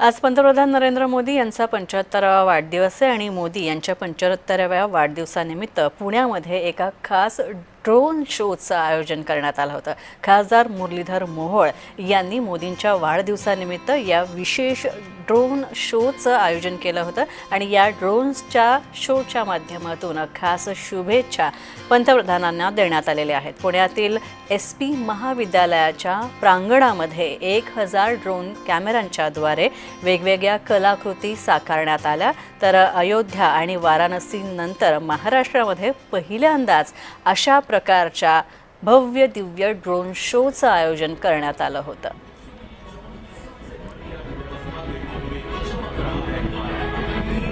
आज पंतप्रधान नरेंद्र मोदी यांचा पंच्याहत्तरावा वाढदिवस आहे आणि मोदी यांच्या पंच्याहत्तराव्या वाढदिवसानिमित्त पुण्यामध्ये एका खास ड्रोन शोचं आयोजन करण्यात आलं होतं. खासदार मुरलीधर मोहोळ यांनी मोदींच्या वाढदिवसानिमित्त या विशेष ड्रोन शोचं आयोजन केलं होतं आणि या ड्रोन्सच्या शोच्या माध्यमातून खास शुभेच्छा पंतप्रधानांना देण्यात आलेल्या आहेत. पुण्यातील एस पी महाविद्यालयाच्या प्रांगणामध्ये एक हजार ड्रोन कॅमेऱ्यांच्याद्वारे वेगवेगळ्या कलाकृती साकारण्यात आल्या. तर अयोध्या आणि वाराणसीनंतर महाराष्ट्रामध्ये पहिल्यांदाच अशा प्रकारच्या भव्य दिव्य ड्रोन शोचं आयोजन करण्यात आलं होतं.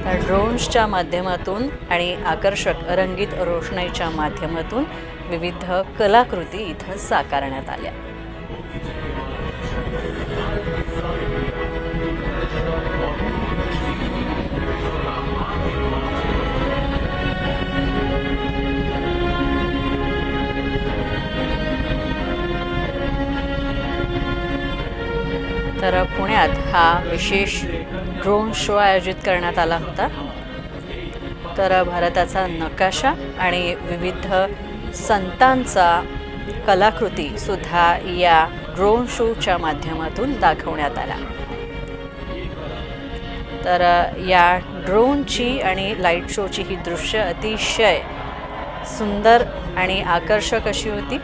ड्रोन्सच्या माध्यमातून आणि आकर्षक रंगीत रोषणाईच्या माध्यमातून विविध कलाकृती इथं साकारण्यात आल्या. तर पुण्यात हा विशेष ड्रोन शो आयोजित करण्यात आला होता. तर भारताचा नकाशा आणि विविध संतांचा कलाकृती सुद्धा या ड्रोन शोच्या माध्यमातून दाखवण्यात आला तर या ड्रोनची आणि लाइट शोची ही दृश्य अतिशय सुंदर आणि आकर्षक अशी होती.